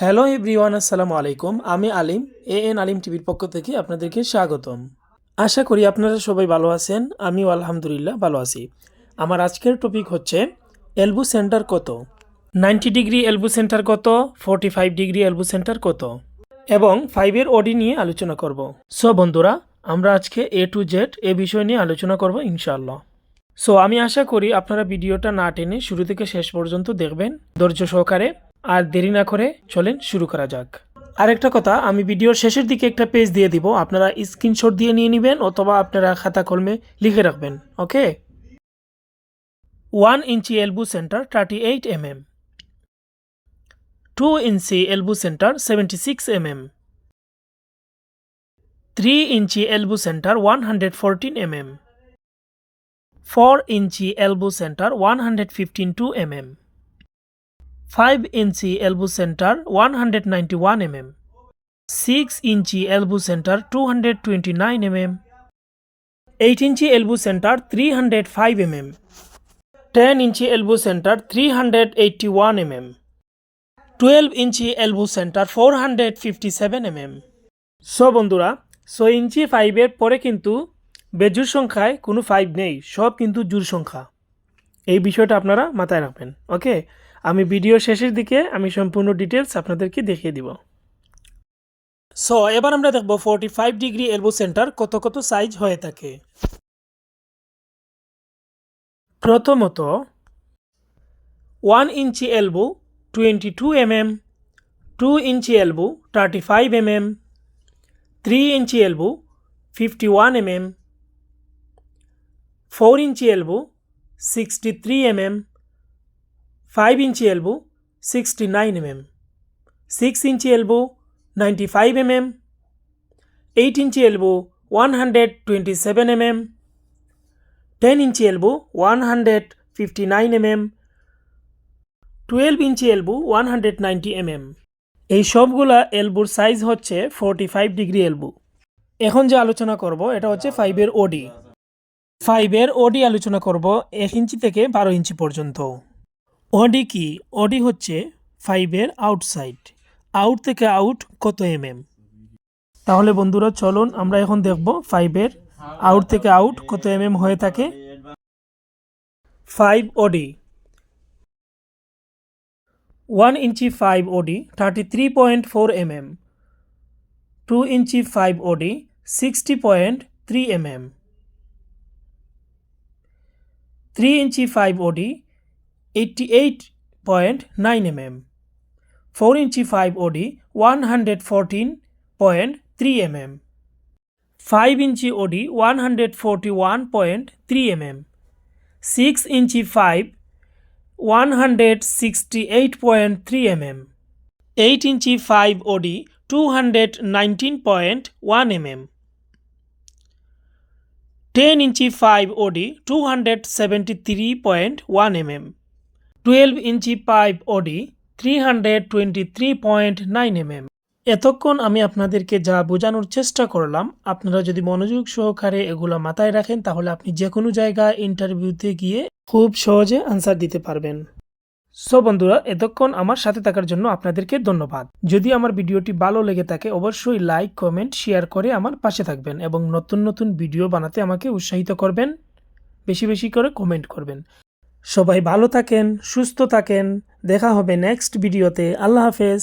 Hello everyone, আসসালামু আলাইকুম। আমি আলিম এ এন আলিম টিভির পক্ষ থেকে আপনাদেরকে স্বাগতম। আশা করি আপনারা সবাই ভালো আছেন, আমিও আলহামদুলিল্লাহ ভালো আছি। আমার আজকের টপিক হচ্ছে, এলবু সেন্টার কত? নাইনটি ডিগ্রি এলবু সেন্টার কত? Forty five degree elbow centre কত? এবং ফাইভের ওডি নিয়ে আলোচনা করব। সো বন্ধুরা, আমরা আজকে এ টু জেড এ বিষয় নিয়ে আলোচনা করব ইনশাআল্লাহ। সো আমি আশা করি আপনারা ভিডিওটা না টেনে শুরু থেকে শেষ পর্যন্ত দেখবেন। ধৈর্য সহকারে আর দেরি না করে চলেন শুরু করা যাক। আরেকটা কথা, আমি ভিডিওর শেষের দিকে একটা পেজ দিয়ে দিব। আপনারা স্ক্রিনশট দিয়ে নিয়ে নেবেন অথবা আপনারা খাতা কলমে লিখে রাখবেন, okay? One inch elbow centre thirty eight M M two inch elbow centre seventy six M M three inch elbow centre one hundred fourteen M M 4 inchi elbow center 115 mm 5 inchi elbow center 191 mm 6 inchi elbow center 229 mm 8 inchi elbow center 305 mm 10 inchi elbow center 381 mm 12 inchi elbow center 457 mm so বন্ধুরা so inch ফাইভের পরে কিন্তু বেজুর সংখ্যায় কোনো five নেই সব কিন্তু জোর সংখ্যা এই বিষয়টা আপনারা মাথায় রাখবেন ওকে আমি ভিডিও শেষের দিকে আমি সম্পূর্ণ ডিটেলস আপনাদেরকে দেখিয়ে দিব। সো এবার আমরা দেখব forty five degree elbow centre কত কত সাইজ হয়ে থাকে। প্রথমত one inch elbow twenty two M M two inch elbow thirty five M M three inch elbow fifty one M M 4 inch elbow 63 mm 5 inch elbow 69 mm. 6 inch elbow 95 mm. 8 inch elbow 127 mm. 10 inch elbow 159 mm. 12 inch elbow 190 mm. এই সবগুলা এলবোর size হচ্ছে 45 degree elbow এখন যে আলোচনা করব, এটা হচ্ছে ফাইভের ওডি ফাইভের ওডি আলোচনা করব এক ইঞ্চি থেকে বারো ইঞ্চি পর্যন্ত। ওডি কি? ওডি হচ্ছে ফাইভের আউটসাইড আউট থেকে আউট কত এম এম তাহলে বন্ধুরা চলুন আমরা এখন দেখব ফাইভের আউট থেকে আউট কত এম এম হয়ে থাকে। Five OD one inch five OD thirty three point four M M two inch five OD sixty point three M M 3 inch 5 OD 88.9 mm 4 inch 5 OD 114.3 mm 5 inch OD 141.3 mm 6 inch 5 168.3 mm 8 inch 5 OD 219.1 mm 10 inch 5 OD 273.1 mm 12 inch pipe OD 323.9 mm. এতক্ষণ আমি আপনাদেরকে যা বোঝানোর চেষ্টা করলাম, আপনারা যদি মনোযোগ সহকারে এগুলো মাথায় রাখেন, তাহলে আপনি যে কোনো জায়গায় ইন্টারভিউতে গিয়ে খুব সহজে আনসার দিতে পারবেন। সো বন্ধুরা, এতক্ষণ আমার সাথে থাকার জন্য আপনাদেরকে ধন্যবাদ। যদি আমার ভিডিওটি ভালো লেগে থাকে, অবশ্যই লাইক কমেন্ট শেয়ার করে আমার পাশে থাকবেন এবং নতুন নতুন ভিডিও বানাতে আমাকে উৎসাহিত করবেন। বেশি বেশি করে কমেন্ট করবেন। সবাই ভালো থাকেন সুস্থ থাকেন। দেখা হবে নেক্সট ভিডিওতে আল্লাহ হাফেজ।